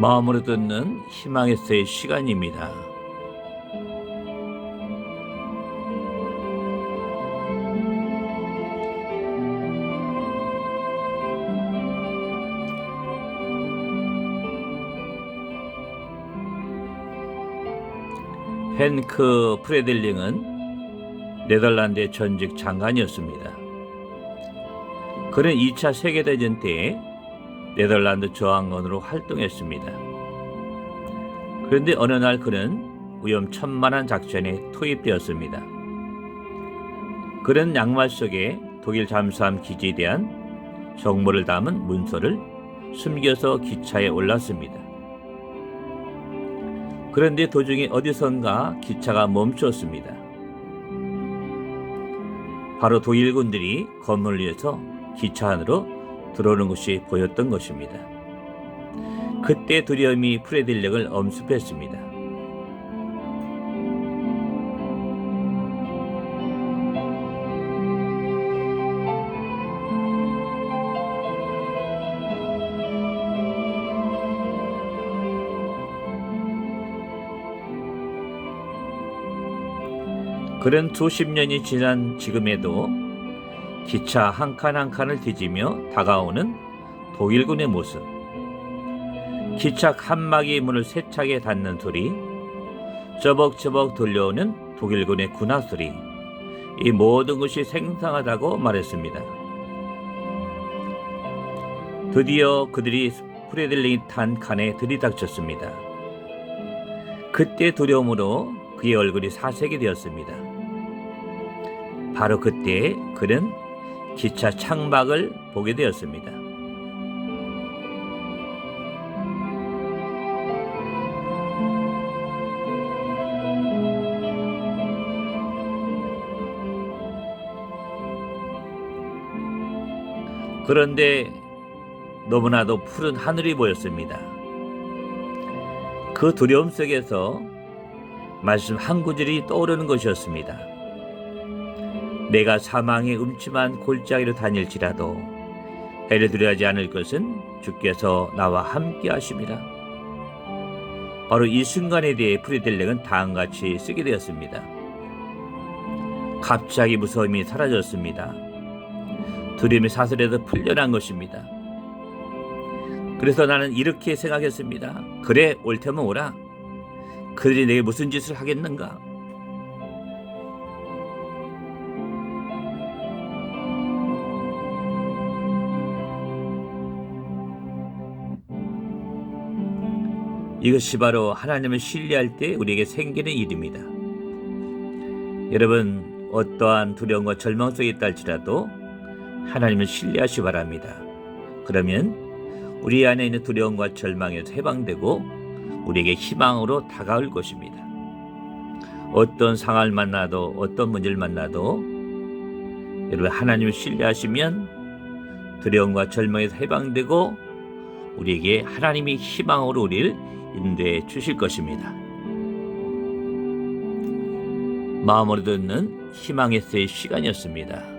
마음으로 듣는 희망에서의 시간입니다. 헨크 프레델링은 네덜란드의 전직 장관이었습니다. 그는 2차 세계대전 때 네덜란드 저항원으로 활동했습니다. 그런데 어느 날 그는 위험천만한 작전에 투입되었습니다. 그는 양말 속에 독일 잠수함 기지에 대한 정보를 담은 문서를 숨겨서 기차에 올랐습니다. 그런데 도중에 어디선가 기차가 멈추었습니다. 바로 독일군들이 건물 위에서 기차 안으로 들어오는 것이 보였던 것입니다. 그때 두려움이 프레딜렉을 엄습했습니다. 그런 수십 년이 지난 지금에도 기차 한 칸 한 칸을 뒤지며 다가오는 독일군의 모습. 기차 칸막이 문을 세차게 닫는 소리, 저벅저벅 돌려오는 독일군의 군화 소리, 이 모든 것이 생생하다고 말했습니다. 드디어 그들이 프레들링이 탄 칸에 들이닥쳤습니다. 그때 두려움으로 그의 얼굴이 사색이 되었습니다. 바로 그때 그는 기차 창밖을 보게 되었습니다. 그런데 너무나도 푸른 하늘이 보였습니다. 그 두려움 속에서 말씀 한 구절이 떠오르는 것이었습니다. 내가 사망의 음침한 골짜기로 다닐지라도 해를 두려하지 않을 것은 주께서 나와 함께 하심이라. 바로 이 순간에 대해 프리델렉은 다음같이 쓰게 되었습니다. 갑자기 무서움이 사라졌습니다. 두려움이 사슬에서 풀려난 것입니다. 그래서 나는 이렇게 생각했습니다. 그래, 올 테면 오라. 그들이 내게 무슨 짓을 하겠는가? 이것이 바로 하나님을 신뢰할 때 우리에게 생기는 일입니다. 여러분, 어떠한 두려움과 절망 속에 있다 할지라도 하나님을 신뢰하시 기 바랍니다. 그러면 우리 안에 있는 두려움과 절망에서 해방되고 우리에게 희망으로 다가올 것입니다. 어떤 상황을 만나도 어떤 문제를 만나도 여러분 하나님을 신뢰하시면 두려움과 절망에서 해방되고 우리에게 하나님이 희망으로 우리를 인도해 주실 것입니다. 마음으로 듣는 희망의 새 시간이었습니다.